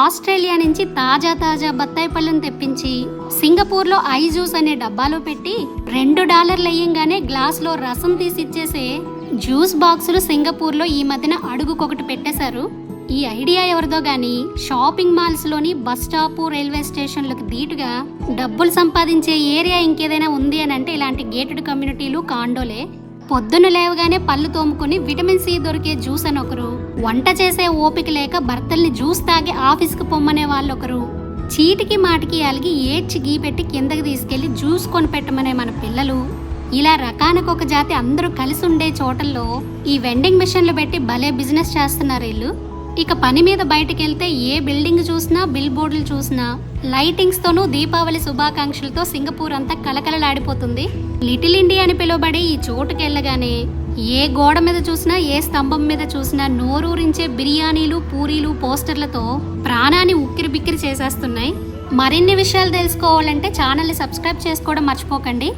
Australia నుంచి తాజా తాజా బత్తాయి పళ్ళను తెప్పించి సింగపూర్లో ఐ జ్యూస్ అనే డబ్బాలో పెట్టి రెండు డాలర్లు అయ్యంగానే గ్లాస్లో రసం తీసి ఇచ్చేసే జ్యూస్ బాక్సులు సింగపూర్లో ఈ మధ్యన అడుగుకొకటి పెట్టేశారు. ఈ ఐడియా ఎవరిదో గాని షాపింగ్ మాల్స్లోని బస్ స్టాప్ రైల్వే స్టేషన్లకు ధీటుగా డబ్బులు సంపాదించే ఏరియా ఇంకేదైనా ఉంది అని అంటే ఇలాంటి గేటెడ్ కమ్యూనిటీలు కాండోలే. పొద్దున లేవగానే పళ్ళు తోముకొని విటమిన్ సి దొరికే జ్యూస్ అని ఒకరు. వంట చేసే ఓపిక లేక భర్తల్ని జ్యూస్ తాగి ఆఫీస్కి పొమ్మనే వాళ్ళు ఒకరు చీటికి మాటికి అలిగి ఏడ్చి గీ పెట్టి కిందకి తీసుకెళ్ళి జ్యూస్ కొని పెట్టమనే మన పిల్లలు. ఇలా రకానికొక జాతి అందరూ కలిసి ఉండే చోటల్లో ఈ వెండింగ్ మిషన్లు పెట్టి భలే బిజినెస్ చేస్తున్నారు వీళ్ళు. ఇక పని మీద బయటకెళ్తే ఏ బిల్డింగ్ చూసినా బిల్ బోర్డులు చూసినా లైటింగ్స్తోనూ దీపావళి శుభాకాంక్షలతో సింగపూర్ అంతా కలకలలాడిపోతుంది లిటిల్ ఇండియా అని పిలువబడే ఈ చోటుకెళ్ళగానే ఏ గోడ మీద చూసినా ఏ స్తంభం మీద చూసినా నోరూరించే బిర్యానీలు పూరీలు పోస్టర్లతో ప్రాణాన్ని ఉక్కిరి బిక్కిరి చేసేస్తున్నాయి. మరిన్ని విషయాలు తెలుసుకోవాలంటే ఛానల్ని సబ్స్క్రైబ్ చేసుకోవడం మర్చిపోకండి.